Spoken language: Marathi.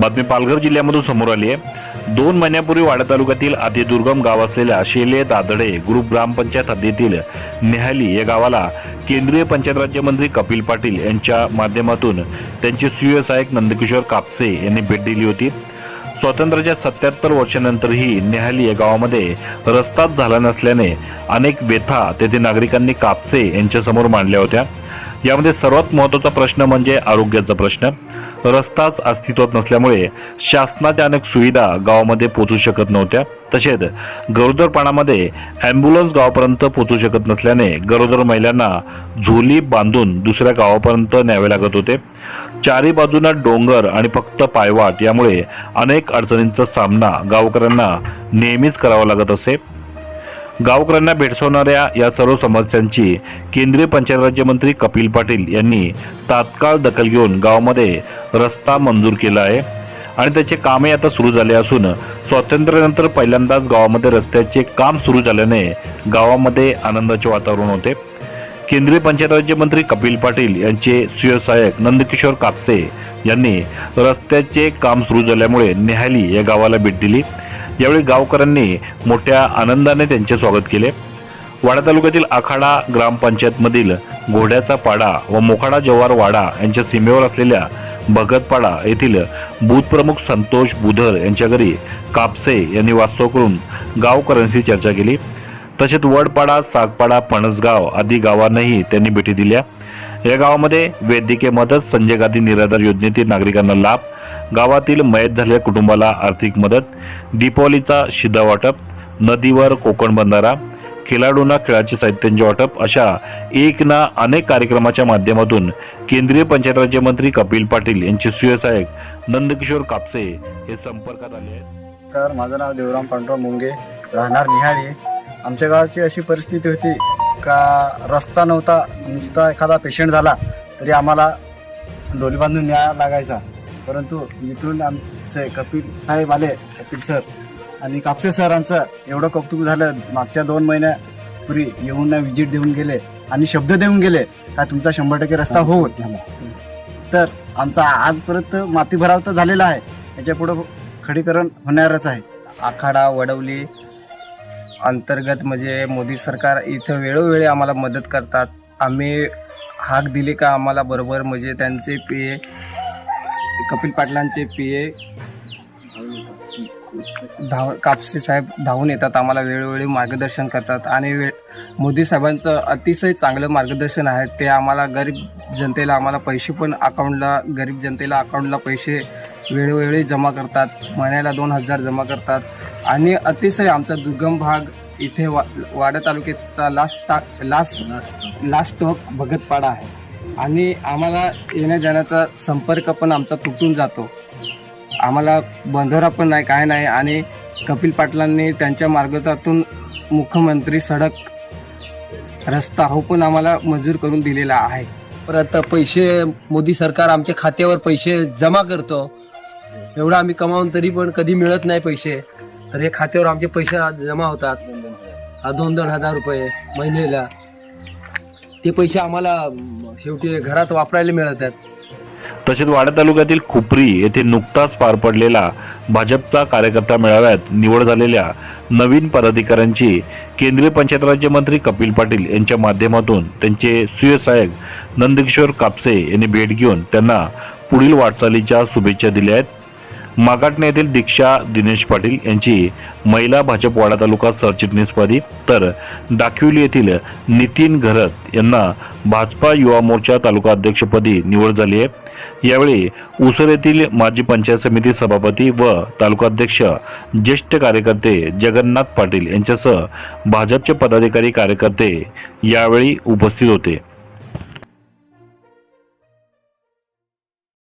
बातमी पालघर जिल्ह्यामधून समोर आली आहे. दोन महिन्यापूर्वी वाडा तालुक्यातील अतिदुर्गम गाव असलेल्या शेले दादडे ग्रुप ग्रामपंचायत हद्दीतील नेहाली या गावाला केंद्रीय पंचायत राज्यमंत्री कपिल पाटील यांच्या माध्यमातून त्यांचे सुव्यवसायक नंदकिशोर कापसे यांनी भेट दिली होती. स्वातंत्र्याच्या सत्याहत्तर वर्षानंतरही नेहाली या गावामध्ये रस्ताच झाला नसल्याने अनेक व्यथा तेथे नागरिकांनी कापसे यांच्यासमोर मांडल्या होत्या. यामध्ये सर्वात महत्त्वाचा प्रश्न म्हणजे आरोग्याचा प्रश्न. रस्ताच अस्तित्वात नसल्यामुळे शासनाच्या अनेक सुविधा गावामध्ये पोहोचू शकत नव्हत्या. तसेच गरोदरपणामध्ये ॲम्ब्युलन्स गावापर्यंत पोहोचू शकत नसल्याने गरोदर महिलांना झोली बांधून दुसऱ्या गावापर्यंत न्यावे लागत होते. चारी बाजूला डोंगर आणि फक्त पायवाट यामुळे अनेक अडचणींचा सामना गावकऱ्यांना नेहमीच करावा लागत असे. गावकऱ्यांना भेडसावणाऱ्या या सर्व समस्यांची केंद्रीय पंचायत राज्यमंत्री कपिल पाटील यांनी तात्काळ दखल घेऊन गावामध्ये रस्ता मंजूर केला आहे. आणि त्याचे कामही आता सुरू झाले असून स्वातंत्र्यानंतर पहिल्यांदाच गावामध्ये रस्त्याचे काम सुरू झाल्याने गावामध्ये आनंदाचे वातावरण होते. केंद्रीय पंचायत राज्यमंत्री कपिल पाटील यांचे सुव्यवसायक नंदकिशोर कापसे यांनी रस्त्याचे काम सुरू झाल्यामुळे नेहाली या गावाला भेट दिली. यावेळी गावकऱ्यांनी मोठ्या आनंदाने त्यांचे स्वागत केले. वाडा तालुक्यातील आखाडा ग्रामपंचायतमधील घोड्याचा पाडा व मोखाडा जव्हार वाडा यांच्या सीमेवर असलेल्या भगतपाडा येथील बूथप्रमुख संतोष बुधर यांच्या घरी कापसे यांनी वास्तव करून गावकऱ्यांशी चर्चा केली. तसेच वडपाडा सागपाडा पणसगाव आदी गावांनाही त्यांनी भेटी दिल्या. या गावामध्ये वैद्यकीय मदत संजय गांधी निराधार योजनेतील नागरिकांना लाभ गावातील मयत झालेल्या कुटुंबाला आर्थिक मदत दीपावलीचा शिधा वाटप नदीवर कोकण बंधारा खेळाडूंना खेळाचे साहित्यांचे वाटप अशा एक ना अनेक कार्यक्रमाच्या माध्यमातून केंद्रीय पंचायत राज्यमंत्री कपिल पाटील यांचे सुव्यवसायक नंदकिशोर कापसे हे संपर्कात आले आहेत. माझं नाव देवराम पांडुराव मुंगे राहणार निहाळी. आमच्या गावाची अशी परिस्थिती होती का रस्ता नव्हता नुसता एखादा पेशंट झाला तरी आम्हाला डोली बांधून न्याय लागायचा. परंतु जिथून आमचे कपिल साहेब आले कपिल सर. आणि कापसे सरांचं एवढं कौतुक झालं मागच्या दोन महिन्यापूर्वी येऊन विजिट देऊन गेले आणि शब्द देऊन गेले का तुमचा शंभर टक्के रस्ता होईल तर आमचा आजपर्यंत माती भराव तर झालेला आहे. याच्या पुढं खडीकरण होणारच आहे. आखाडा वडवली अंतर्गत म्हणजे मोदी सरकार इथं वेळोवेळी आम्हाला मदत करतात. आम्ही हाक दिली का आम्हाला बरोबर म्हणजे त्यांचे पी कपिल पाटलांचे पी ए. धाव कापसे साहेब धावून येतात आम्हाला वेळोवेळी मार्गदर्शन करतात. आणि वे मोदी साहेबांचं अतिशय चांगलं मार्गदर्शन आहे. ते आम्हाला गरीब जनतेला आम्हाला पैसे पण अकाउंटला गरीब जनतेला अकाउंटला पैसे वेळोवेळी जमा करतात. महिन्याला दोन हजार जमा करतात. आणि अतिशय आमचा दुर्गम भाग इथे वा वाडा तालुक्याचा लास्ट टा लास्ट लास्ट स्टॉप भगतपाडा आहे. आणि आम्हाला येण्या जाण्याचा संपर्क पण आमचा तुटून जातो. आम्हाला बंधारा पण नाही काय नाही आणि कपिल पाटलांनी त्यांच्या मार्गदर्शनातून मुख्यमंत्री सडक रस्ता हो पण आम्हाला मंजूर करून दिलेला आहे. परत पैसे मोदी सरकार आमच्या खात्यावर पैसे जमा करतो. एवढं आम्ही कमावून तरी पण कधी मिळत नाही पैसे. तर हे खात्यावर आमचे पैसे जमा होतात. हा दोन दोन हजार रुपये महिन्याला. ते पैसे आम्हाला शेवटी घरात वापरायला मिळत आहेत तसेच वाडा तालुक्यातील खुपरी येथे नुकताच पार पडलेला भाजपचा कार्यकर्ता मेळाव्यात निवड झालेल्या नवीन पदाधिकाऱ्यांची केंद्रीय पंचायत राज्यमंत्री कपिल पाटील यांच्या माध्यमातून त्यांचे सुव्यवसायक नंदकिशोर कापसे यांनी भेट घेऊन त्यांना पुढील वाटचालीच्या शुभेच्छा दिल्या आहेत. मागाटणे येथील दीक्षा दिनेश पाटील यांची महिला भाजप वाडा तालुका सरचिटणीसपदी तर दाखिवली येथील नितीन घरत यांना भाजपा युवा मोर्चा तालुका अध्यक्षपदी निवड झाली आहे. यावेळी उसर येथील माजी पंचायत समिती सभापती व तालुकाध्यक्ष ज्येष्ठ कार्यकर्ते जगन्नाथ पाटील यांच्यासह भाजपचे पदाधिकारी कार्यकर्ते यावेळी उपस्थित होते.